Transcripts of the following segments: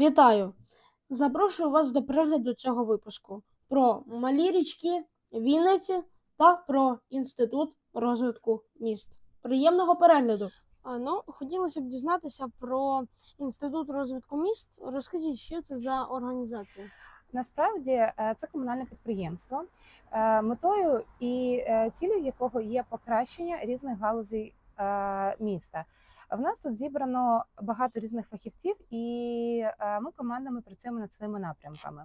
Вітаю! Запрошую вас до перегляду цього випуску про малі річки Вінниці та про інститут розвитку міст. Приємного перегляду! А, ну, хотілося б дізнатися про інститут розвитку міст. Розкажіть, що це за організація? Насправді е, це комунальне підприємство, е, метою і е, цілею якого є покращення різних галузей міста. В нас тут зібрано багато різних фахівців, і е, ми командами працюємо над своїми напрямками.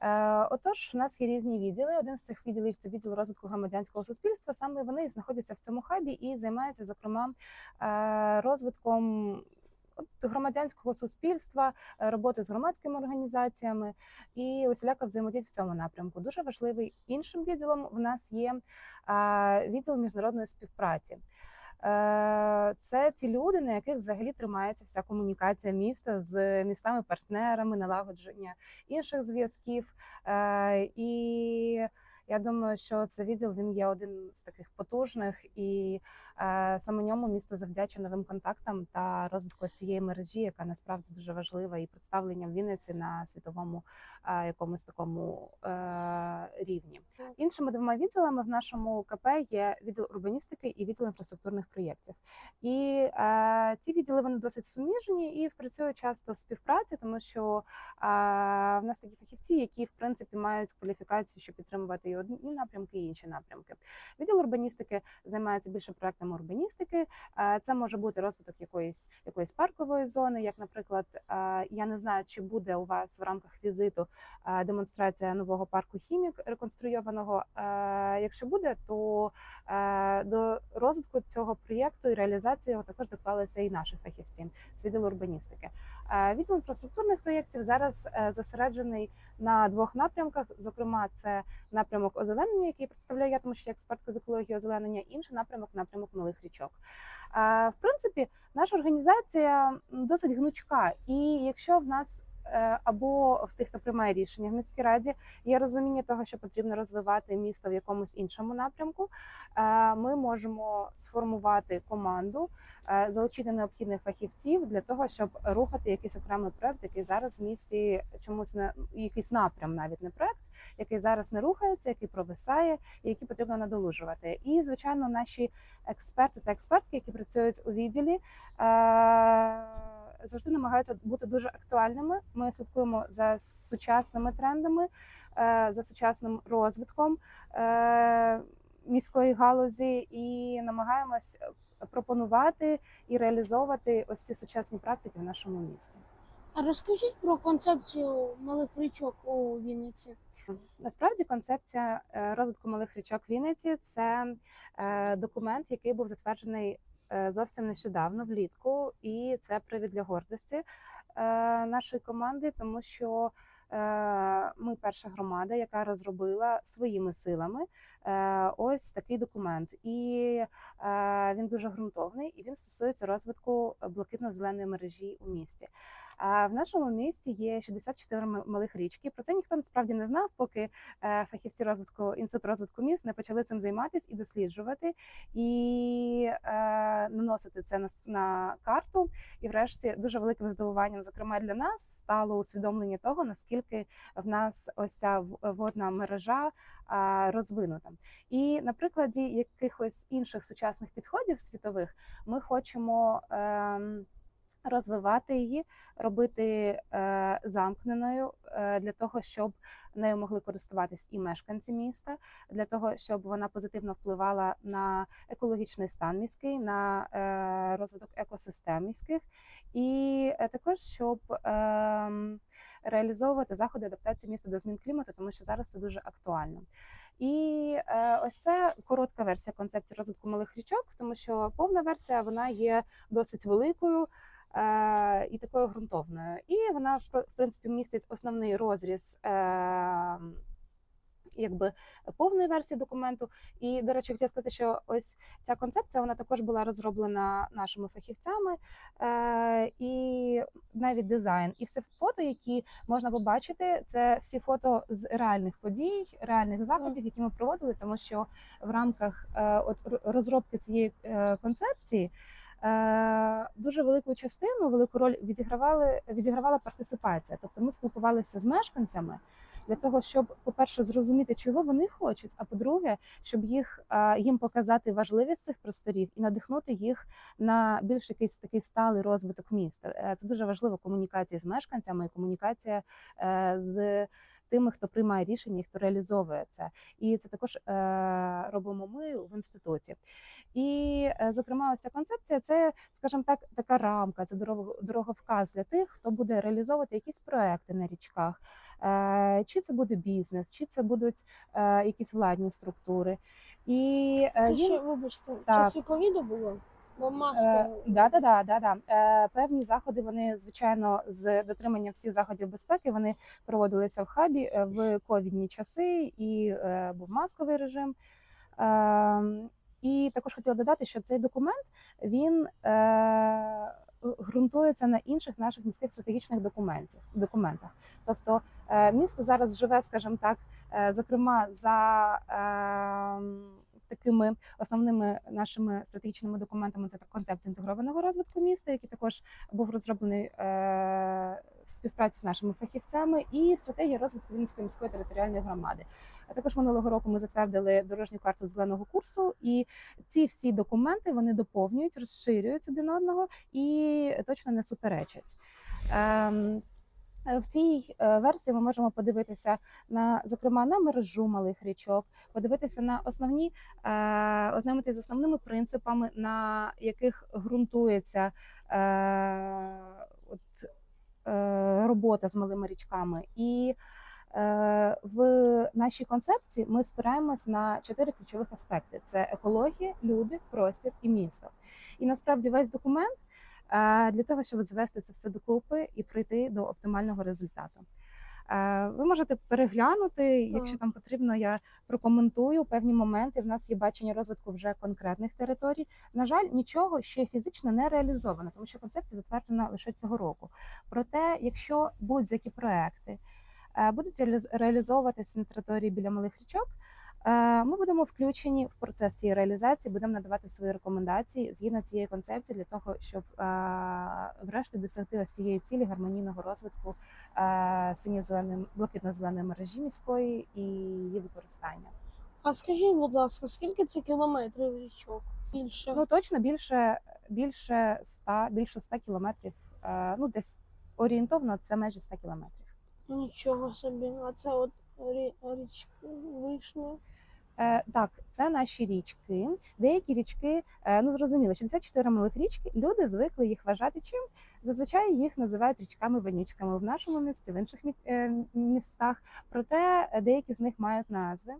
Е, Отож, у нас є різні відділи. Один з цих відділів це відділ розвитку громадянського суспільства. Саме вони знаходяться в цьому хабі і займаються, зокрема, е, розвитком громадянського суспільства, роботи з громадськими організаціями і усіляка взаємодіють в цьому напрямку. Дуже важливий іншим відділом в нас є відділ міжнародної співпраці. Е, Це ті люди, на яких взагалі тримається вся комунікація міста з містами-партнерами, налагодження інших зв'язків. Е, І я думаю, що цей відділ він є один з таких потужних, і саме ньому місто завдячує новим контактам та розвитку цієї мережі, яка насправді дуже важлива, і представленням Вінниці на світовому е, якомусь такому е, рівні. Іншими двома відділами в нашому КП є відділ урбаністики і відділ інфраструктурних проєктів. І е, ці відділи вони досить суміжні і працюють часто в співпраці, тому що е, в нас такі фахівці, які в принципі мають кваліфікацію, щоб підтримувати і одні напрямки, і інші напрямки. Відділ урбаністики займається більше проектами урбаністики. Е, Це може бути розвиток якоїсь якоїсь паркової зони, як, наприклад, е, я не знаю, чи буде у вас в рамках візиту е, демонстрація нового парку хімік реконструйованого. Якщо буде, то до розвитку цього проєкту і реалізації його також доклалися і наші фахівці з відділу урбаністики. Е, Відділ інфраструктурних проєктів зараз е, зосереджений на двох напрямках. Зокрема, це напрямок озеленення, який представляю я, тому що я експертка з екології озеленення, інший напрямок напрямок малих річок. Е, В принципі, наша організація досить гнучка, і якщо в нас або в тих, хто приймає рішення в міській раді, є розуміння того, що потрібно розвивати місто в якомусь іншому напрямку. е, Ми можемо сформувати команду, е, залучити необхідних фахівців для того, щоб рухати якийсь окремий проект, який зараз в місті чомусь не якийсь напрям, навіть не проект, який зараз не рухається, який провисає, і який потрібно надолужувати. І звичайно, наші експерти та експертки, які працюють у відділі. Завжди намагаються бути дуже актуальними. Ми слідкуємо за сучасними трендами, е, за сучасним розвитком е, міської галузі і намагаємось пропонувати і реалізовувати ось ці сучасні практики в нашому місті. А розкажіть про концепцію малих річок у Вінниці. Насправді концепція е, розвитку малих річок Вінниці це документ, який був затверджений зовсім нещодавно, влітку, і це привід для гордості е, нашої команди, тому що е, ми перша громада, яка розробила своїми силами е, ось такий документ, і е, він дуже ґрунтовний, і він стосується розвитку блакитно-зеленої мережі у місті. А в нашому місті є 64 м- малих річки. Про це ніхто насправді не знав, поки е, фахівці розвитку інституту розвитку міст не почали цим займатися і досліджувати, і е, наносити це на, карту. І, врешті, дуже великим здивуванням, зокрема для нас, стало усвідомлення того, наскільки в нас ось ця водна мережа розвинута. І на прикладі якихось інших сучасних підходів світових ми хочемо. ем, Розвивати її, робити е, замкненою е, для того, щоб нею могли користуватись і мешканці міста, для того, щоб вона позитивно впливала на екологічний стан міський, на е, розвиток екосистем міських, і також щоб е, реалізовувати заходи адаптації міста до змін клімату, тому що зараз це дуже актуально. І е, ось це коротка версія концепції розвитку малих річок, тому що повна версія вона є досить великою і такою ґрунтовною. І вона в в принципі містить основний розріз. Е, Якби повної версії документу, і до речі, хотіла сказати, що ось ця концепція вона також була розроблена нашими фахівцями, е, і навіть дизайн, і все фото, які можна побачити, це всі фото з реальних подій, реальних заходів, які ми проводили, тому що в рамках е, от розробки цієї е, концепції. Е, дуже велику частину, велику роль відігравали відігравала партисипація. Тобто ми спілкувалися з мешканцями для того, щоб, по-перше, зрозуміти, чого вони хочуть, а по-друге, щоб їх е, їм показати важливість цих просторів і надихнути їх на більш якийсь такий сталий розвиток міста. Е, Це дуже важливо комунікація з мешканцями, і комунікація з тими, хто приймає рішення, і хто реалізовує це. І це також е, робимо ми в інституті. І, е, зокрема, ось ця концепція це, скажімо так, така рамка, це дорого- дороговказ для тих, хто буде реалізовувати якісь проекти на річках. Е, Чи це буде бізнес, чи це будуть якісь владні структури. І Це ще, вибачте, в часі ковіду було? Бо маска. Е, да, да, да, да. Е, певні заходи вони звичайно з дотримання всіх заходів безпеки вони проводилися в хабі е, в ковідні часи, і е, був масковий режим. Е, і також хотіла додати, що цей документ він е, ґрунтується на інших наших міських стратегічних документів документах. Тобто е, місто зараз живе, скажімо так, е, зокрема за е, такими основними нашими стратегічними документами це концепція інтегрованого розвитку міста, який також був розроблений е, в співпраці з нашими фахівцями, і стратегія розвитку Вінницької міської територіальної громади. А також минулого року ми затвердили дорожню карту зеленого курсу, і ці всі документи вони доповнюють, розширюють один одного і точно не суперечать. Ем, в цій е, версії ми можемо подивитися на зокрема на мережу малих річок, подивитися на основні е, ознайомитися з основними принципами, на яких ґрунтується е, от, е, робота з малими річками. І е, в нашій концепції ми спираємось на чотири ключових аспекти: це екологія, люди, простір і місто. І насправді весь документ е, для того, щоб звести це все докупи і прийти до оптимального результату. Е, Ви можете переглянути, якщо там потрібно, я прокоментую певні моменти. В нас є бачення розвитку вже конкретних територій. На жаль, нічого ще фізично не реалізовано, тому що концепція затверджена лише цього року. Проте, якщо будь-які проекти е, будуть реалізовуватися на території біля малих річок. Е, Ми будемо включені в процес цієї реалізації, будемо надавати свої рекомендації згідно цієї концепції для того, щоб е, врешті досягти ось цієї цілі гармонійного розвитку е, синьо-зеленої блакитно-зеленої мережі міської і її використання. А скажіть, будь ласка, скільки це кілометрів річок? Більше. Ну точно більше більше 100, більше 100 кілометрів. Ну десь орієнтовно це майже 100 кілометрів. Нічого собі. А це от рі- річки вишня. Е, так, це наші річки. Деякі річки, е, ну зрозуміло, 64 малих річки. Люди звикли їх вважати чим. Зазвичай їх називають річками-вонючками в нашому місті, в інших е, містах. Проте е, деякі з них мають назви,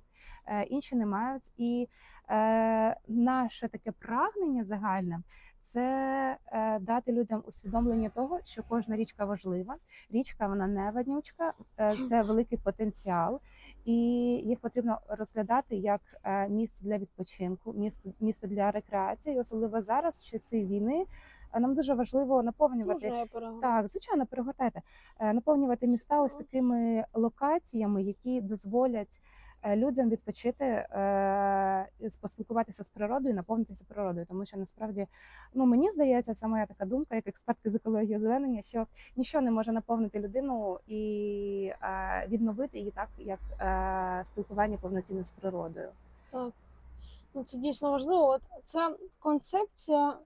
е, інші не мають. І е, наше таке прагнення загальне це дати людям усвідомлення того, що кожна річка важлива. Річка вона не воднючка, е, це великий потенціал, і їх потрібно розглядати як місце для відпочинку, місце, місце для рекреації, особливо зараз, в часи війни. Е, Нам дуже важливо наповнювати Можна я так, звичайно, перегортайте. Е, Наповнювати міста ось такими локаціями, які дозволять е, людям відпочити, поспілкуватися з природою, наповнитися природою. Тому що насправді, ну мені здається, це моя така думка, як експертки з екології озеленення, що нічого не може наповнити людину і відновити її так, як спілкування повноцінне з природою. Так. Ну це дійсно важливо. От ця концепція,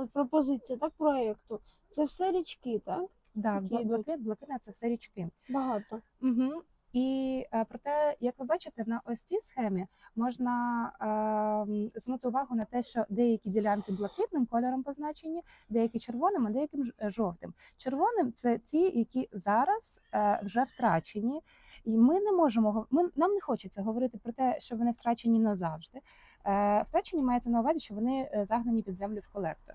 от пропозиція, так, проєкту. Це все річки, так? Так, Які йдуть? блакит, блакитне це все річки. Багато. Угу. І е, проте, як ви бачите, на ось цій схемі можна е, звернути увагу на те, що деякі ділянки блакитним кольором позначені, деякі червоним, а деяким ж- е, жовтим. Червоним це ті, які зараз е, вже втрачені. І ми не можемо гов- ми нам не хочеться говорити про те, що вони втрачені назавжди. Е, втрачені мається на увазі, що вони е, загнані під землю в колектор.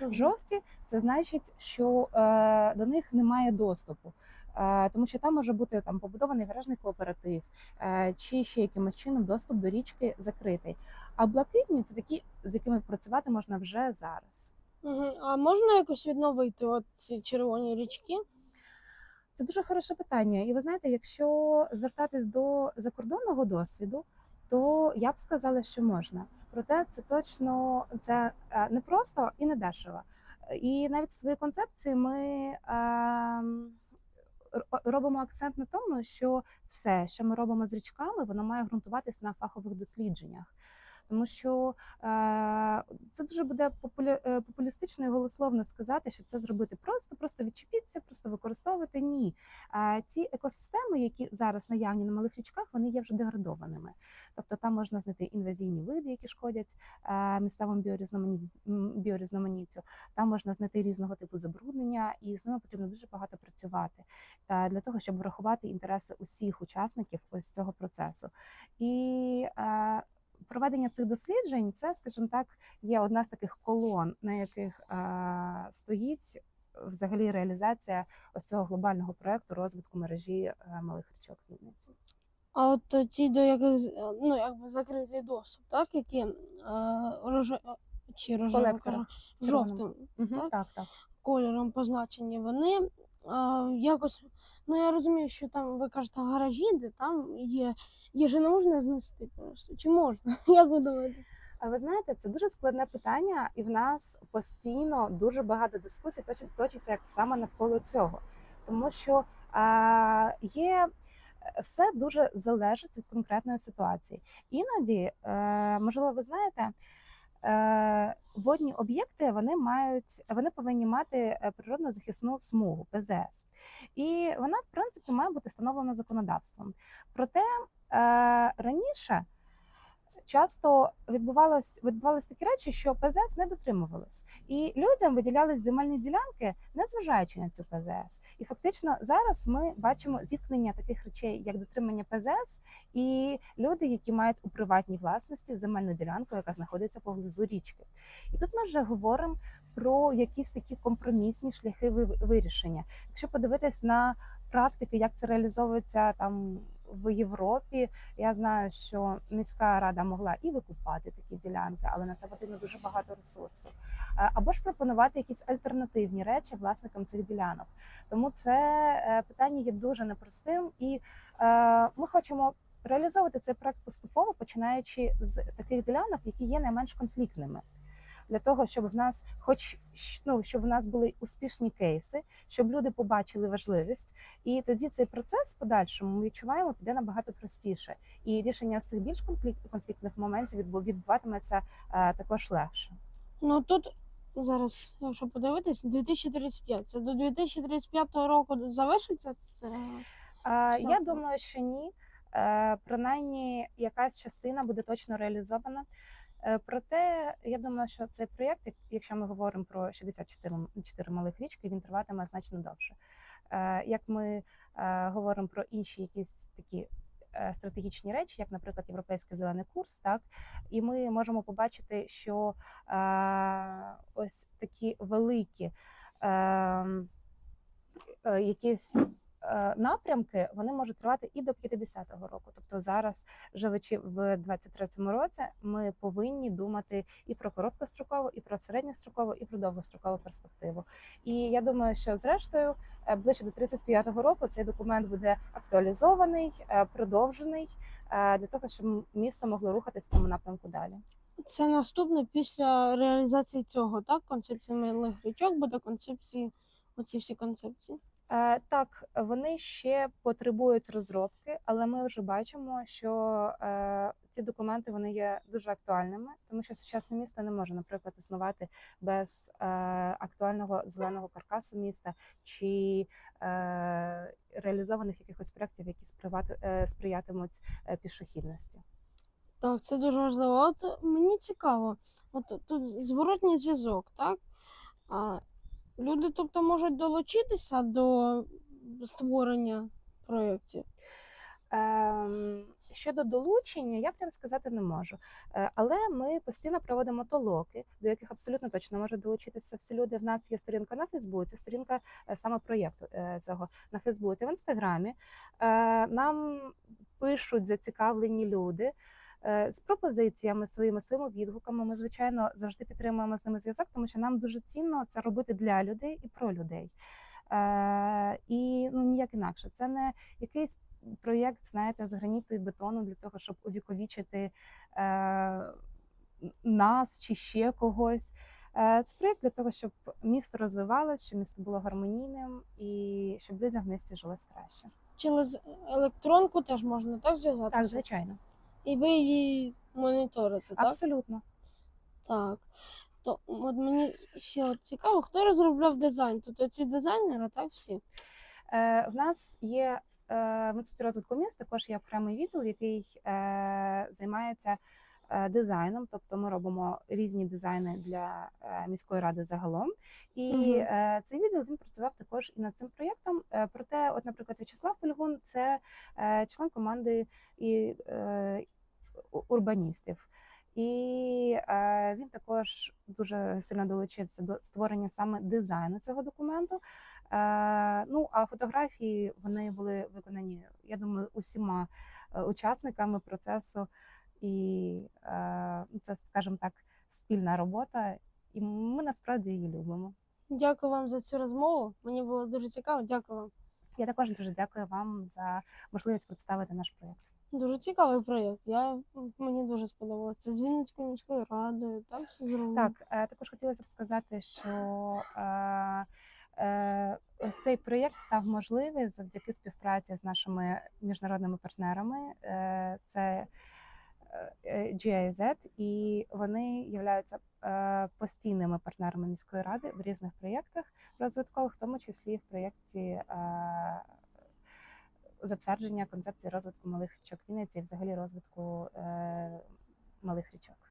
Жовті це значить, що е, до них немає доступу, е, тому що там може бути там побудований гаражний кооператив, е, чи ще якимось чином доступ до річки закритий. А блакитні це такі, з якими працювати можна вже зараз. А можна якось відновити от ці червоні річки? Це дуже хороше питання. І ви знаєте, якщо звертатись до закордонного досвіду, то я б сказала, що можна. Проте це точно це е, не просто і не дешево. І навіть в своїй концепції ми ем, робимо акцент на тому, що все, що ми робимо з річками, воно має ґрунтуватись на фахових дослідженнях. Тому що е, це дуже буде е, популістично і голословно сказати, що це зробити просто, просто відчепіться, просто використовувати. Ні. Ці екосистеми, які зараз наявні на малих річках, вони є вже деградованими. Тобто там можна знайти інвазійні види, які шкодять е, місцевому біорізномані- біорізноманіттю. Там можна знайти різного типу забруднення, і з ними потрібно дуже багато працювати для того, щоб врахувати інтереси усіх учасників ось цього процесу. І проведення цих досліджень це, скажімо так, є одна з таких колон, на яких е, стоїть взагалі реалізація ось цього глобального проекту розвитку мережі е, малих річок Вінниці. А от е, ті, до яких е, ну, якби закритий доступ, так, які е, роже... е, чи рожевим, жовтим Угу, так, так. кольором позначені, вони. е, якось. Ну я розумію, що там ви кажете гаражі, де там є. Є же не можна знести просто. Чи можна? Як ви думаєте? А ви знаєте, це дуже складне питання, і в нас постійно дуже багато дискусій точить- точиться як саме навколо цього, тому що а, є. Все дуже залежить від конкретної ситуації. Іноді, е, можливо, ви знаєте, водні об'єкти вони мають, вони повинні мати е, природно захисну смугу ПЗС, і вона, в принципі, має бути встановлена законодавством. Проте е, раніше часто відбувалось, відбувались такі речі, що ПЗС не дотримувалось, і людям виділялись земельні ділянки, незважаючи на цю ПЗС. І фактично зараз ми бачимо зіткнення таких речей, як дотримання ПЗС, і люди, які мають у приватній власності земельну ділянку, яка знаходиться поблизу річки. І тут ми вже говоримо про якісь такі компромісні шляхи ви- вирішення. Якщо подивитись на практики, як це реалізовується там в Європі, я знаю, що міська рада могла і викупати такі ділянки, але на це потрібно дуже багато ресурсу. Е, Або ж пропонувати якісь альтернативні речі власникам цих ділянок. Тому це е, питання є дуже непростим, і е, ми хочемо. Реалізовувати цей проект поступово, починаючи з таких ділянок, які є найменш конфліктними, для того, щоб в нас, хоч ну, щоб в нас були успішні кейси, щоб люди побачили важливість, і тоді цей процес в подальшому ми відчуваємо піде набагато простіше, і рішення з цих більш конфлікт, конфліктних моментів відбу- відбуватиметься е, також легше. Ну тут зараз, якщо подивитись, 2035. Це до 2035 року завершиться це. Е, Я думаю, що ні. Е, Принаймні, якась частина буде точно реалізована. Е, Проте я думаю, що цей проєкт, якщо ми говоримо про 64 малих річки, він триватиме значно довше. Е, Як ми е, говоримо про інші якісь такі стратегічні речі, як, наприклад, європейський зелений курс, так і ми можемо побачити, що ось такі великі. е, е, Якісь напрямки вони можуть тривати і до 50-го року. Тобто зараз, живучи в 23-му році, ми повинні думати і про короткострокову, і про середньострокову, і про довгострокову перспективу. І я думаю, що зрештою е, ближче до 35-го року цей документ буде актуалізований, е, продовжений е, для того, щоб місто могло рухатися в цьому напрямку далі. Це наступне після реалізації цього, так? Концепції малих річок буде концепції, оці всі концепції. Е, Так, вони ще потребують розробки, але ми вже бачимо, що е, ці документи вони є дуже актуальними, тому що сучасне місто не може, наприклад, існувати без е, актуального зеленого каркасу міста чи реалізованих якихось проєктів, які сприятимуть пішохідності. Так, це дуже важливо. От мені цікаво, от тут зворотній зв'язок, так? Люди, тобто, можуть долучитися до створення проєктів. Ем, Щодо долучення, я прям сказати не можу. Е, Але ми постійно проводимо толоки, до яких абсолютно точно можуть долучитися всі люди. В нас є сторінка на Фейсбуці, сторінка е, саме проєкту е, цього на Фейсбуці, в інстаграмі. Е, Нам пишуть зацікавлені люди. Е, З пропозиціями своїми своїми відгуками ми звичайно завжди підтримуємо з ними зв'язок, тому що нам дуже цінно це робити для людей і про людей. Е, і ну ніяк інакше. Це не якийсь проєкт, знаєте, з граніту і бетону для того, щоб увіковічити е, нас чи ще когось. Е, Це проєкт для того, щоб місто розвивалося, щоб місто було гармонійним і щоб людям в місті жилось краще. Через електронку теж можна так зв'язатися? Так, звичайно, І ви її моніторите, так? абсолютно. Так. То от мені ще от цікаво, хто розробляв дизайн? Тобто ці дизайнери, так всі? Е, В нас є е, в інституті розвитку міст, також є окремий відділ, який е, займається е, дизайном. Тобто ми робимо різні дизайни для е, міської ради загалом. І Мгм. е, цей відділ він працював також і над цим проєктом. Проте, от, наприклад, В'ячеслав Польгун це член команди і урбаністів. І е, він також дуже сильно долучився до створення саме дизайну цього документу. Е, ну а фотографії вони були виконані, я думаю, усіма е, учасниками процесу, і це, скажімо так, спільна робота, і ми насправді її любимо. Дякую вам за цю розмову. Мені було дуже цікаво. Дякую вам. Я також дуже дякую вам за можливість представити наш проєкт. Дуже цікавий проєкт. Я мені дуже сподобалося. З Вінницькою міською радою. Так все зроблено. Так, е, також хотілося б сказати, що е, е, цей проєкт став можливий завдяки співпраці з нашими міжнародними партнерами. Е, Це е, GIZ, і вони являються е, постійними партнерами міської ради в різних проєктах розвиткових, в тому числі в проєкті е, затвердження концепції розвитку малих річок Вінниці і взагалі розвитку е, малих річок.